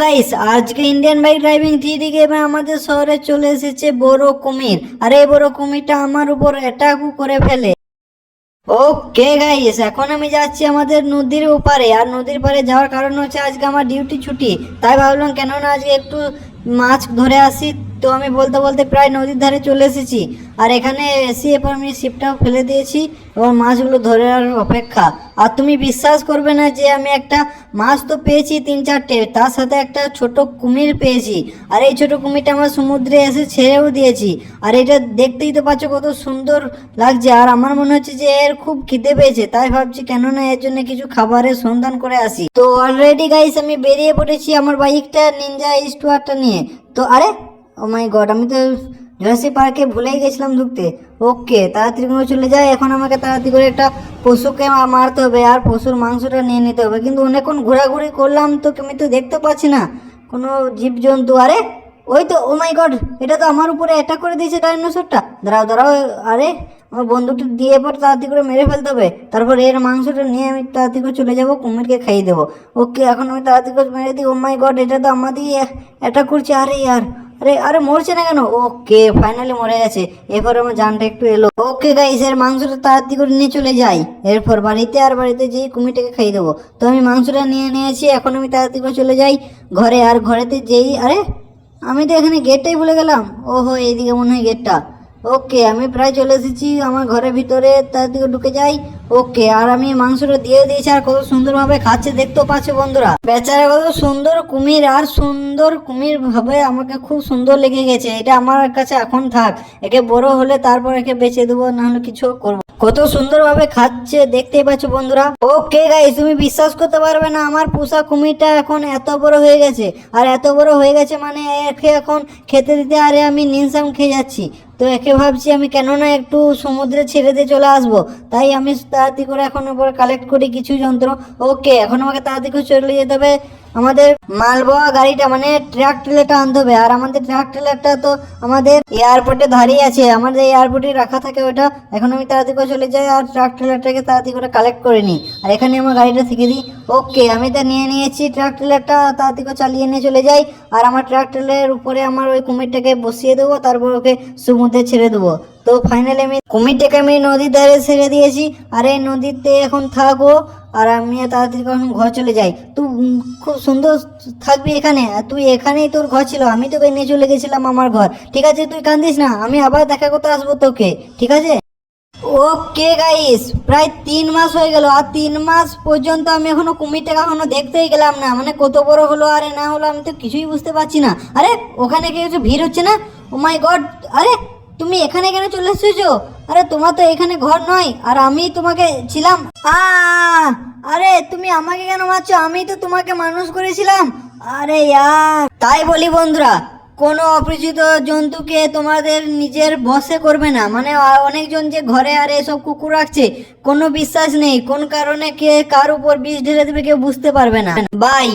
Guys আজকে Indian bike driving three গেমে আমাদের শহরে চলে এসেছে বড় কুমির। আর এই বড় কুমিরটা আমার উপর অ্যাটাকও করে ফেলে। ওকে গাইস এখন আমি যাচ্ছি আমাদের নদীর ওপারে। আর নদীর পারে যাওয়ার কারণ হচ্ছে আজকে আমার ডিউটি ছুটি। তাই ভাবলাম কেননা আজকে একটু মাছ ধরে আসি। তো আমি বলতে বলতে প্রায় নদীর ধারে চলে এসেছি। আর এখানে এসে এরপর আমি শিপটাও ফেলে দিয়েছি এবং মাছগুলো ধরে আর অপেক্ষা। আর তুমি বিশ্বাস করবে না যে আমি একটা মাছ তো পেয়েছি তিন চারটে, তার সাথে একটা ছোট কুমির পেয়েছি। আর এই ছোট কুমিরটা আমার সমুদ্রে এসে ছেড়েও দিয়েছি। আর এটা দেখতেই তো পাচ্ছ কত সুন্দর লাগছে। আর আমার মনে হচ্ছে যে এর খুব খিদে পেয়েছে, তাই ভাবছি কেননা এর জন্য কিছু খাবারের সন্ধান করে আসি। তো অলরেডি গাইস আমি বেরিয়ে পড়েছি আমার বাইকটা নিনজা স্টুয়ারটা নিয়ে। তো আরে ও মাই গড আমি তো জুরাসি পার্কে ভুলেই গেছিলাম ঢুকতে। ওকে তাড়াতাড়ি করে চলে যায় এখন আমাকে তাড়াতাড়ি করে একটা পশুকে মারতে হবে আর পশুর মাংসটা নিয়ে নিতে হবে। কিন্তু অনেকক্ষণ ঘোরাঘুরি করলাম তো আমি তো দেখতে পাচ্ছি না। কোনো জীবজন্তু, আরে, ওই তো ও মাই গড এটা তো আমার উপরে অ্যাটাক করে দিয়েছে ডাইনোসরটা দাঁড়াও দাঁড়াও, আরে, আমার বন্ধুটা দিয়ে পর তাড়াতাড়ি করে মেরে ফেলতে হবে। তারপর এর মাংসটা নিয়ে আমি তাড়াতাড়ি করে চলে যাব, কুমিরকে খাইয়ে দেবো। ওকে এখন আমি তাড়াতাড়ি করে মেরে দিই ও মাই গড এটা তো আমাদের অ্যাটাক করছে। আরে ইয়ার আরে আরে মরছে না কেন? ওকে ফাইনালি মরে গেছে। এরপর আমার জানটা একটু এলো। ওকে গাইস এর মাংসটা তাড়াতাড়ি করে নিয়ে চলে যাই। এরপর বাড়িতে আর বাড়িতে যেই কুমিরটাকে খাইয়ে দেবো। তো আমি মাংসটা নিয়ে নিয়েছি, এখন আমি তাড়াতাড়ি করে চলে যাই। ঘরে আর ঘরেতে যেই, আরে, আমি তো এখানে গেটটাই ভুলে গেলাম। ওহো, এইদিকে মনে হয় গেটটা। ওকে, আমি প্রায় চলে এসেছি আমার ঘরের ভিতরে, তাড়াতাড়ি দিকে ঢুকে যাই। ওকে, আর আমি মাংসটা দিয়ে দিয়েছি, আর কত সুন্দরভাবে খাচ্ছে দেখতেও পাচ্ছে বন্ধুরা। বেচারা কত সুন্দর কুমির, আর সুন্দর কুমির ভাবে আমাকে খুব সুন্দর লেগে গেছে। এটা আমার কাছে এখন থাক। একে বড় হলে তারপর একে বেচে দেবো না হলে কিছু করব কত সুন্দরভাবে খাচ্ছে, দেখতেই পাচ্ছ বন্ধুরা। ওকে গাই তুমি বিশ্বাস করতে পারবে না, আমার পোষা কুমিরটা এখন এত বড় হয়ে গেছে। আর এত বড় হয়ে গেছে মানে একে এখন খেতে দিতে, আরে আমি নিনসাম খেয়ে যাচ্ছি। তো একে ভাবছি আমি কেননা একটু সমুদ্রে ছেড়ে দিয়ে চলে আসব। তাই আমি তাড়াতাড়ি করে এখন উপরে কালেক্ট করি কিছু যন্ত্র। ওকে এখন আমাকে তাড়াতাড়ি করে চলে যেতে হবে। আমাদের মালবোয়া গাড়িটা মানে ট্রাক ট্রেলারটা আনতে হবে। আর আমাদের ট্রাক ট্রেলারটা তো আমাদের এয়ারপোর্টে দাঁড়িয়ে আছে। আমাদের এয়ারপোর্টে রাখা থাকে ওটা। এখন আমি তাড়াতাড়ি করে চলে যাই আর ট্রাক ট্রেলারটাকে তাড়াতাড়ি করে কালেক্ট করে নিই। আর এখানে আমার গাড়িটা থেকে দিই। ওকে আমি তা নিয়ে নিয়েছি ট্রাক ট্রেলারটা তাড়াতাড়ি করে চালিয়ে নিয়ে চলে যাই। আর আমার ট্রাক ট্রেলারের উপরে আমার ওই কুমিরটাকে বসিয়ে দেবো। তারপর ওকে সমুদ্রে ছেড়ে দেবো। তো ফাইনালি আমি কুমিরটাকে আমি নদীর ধারে ছেড়ে দিয়েছি। আর এই নদীতে এখন থাকব আর আমি তাড়াতাড়ি এখন ঘর চলে যাই। তুই খুব সুন্দর থাকবি এখানে। আর তুই এখানেই তোর ঘর ছিল। আমি তোকে নিয়ে চলে গেছিলাম আমার ঘর। ঠিক আছে, তুই কান্দিস না। আমি আবার দেখা করতে আসব তোকে। ঠিক আছে? ওকে গাইস প্রায় তিন মাস হয়ে গেল। আর তিন মাস পর্যন্ত আমি এখনও কুমিরটাকে এখনও দেখতেই গেলাম না। মানে কত বড় হলো আরে না হলো আমি তো কিছুই বুঝতে পারছি না। আরে, ওখানে কি কিছু ভিড় হচ্ছে না? ও মাই গড আরে তুমি এখানে কেন চলে এসেছ? আরে তোমার তো এখানে ঘর নয়, আর আমি তোমাকে ছিলাম। আরে তুমি আমাকে কেন মারছো? আমি তো তোমাকে মানুষ করেছিলাম। আরে ইয়ার, তাই বলি বন্ধুরা, কোনো অপরিচিত জন্তুকে তোমাদের নিজের বসে করবে না। মানে অনেকজন যে ঘরে আর এসব কুকুর রাখছে, কোনো বিশ্বাস নেই। কোন কারণে কে কার উপর বিষ ঢেলে দেবে কেউ বুঝতে পারবে না। বাই।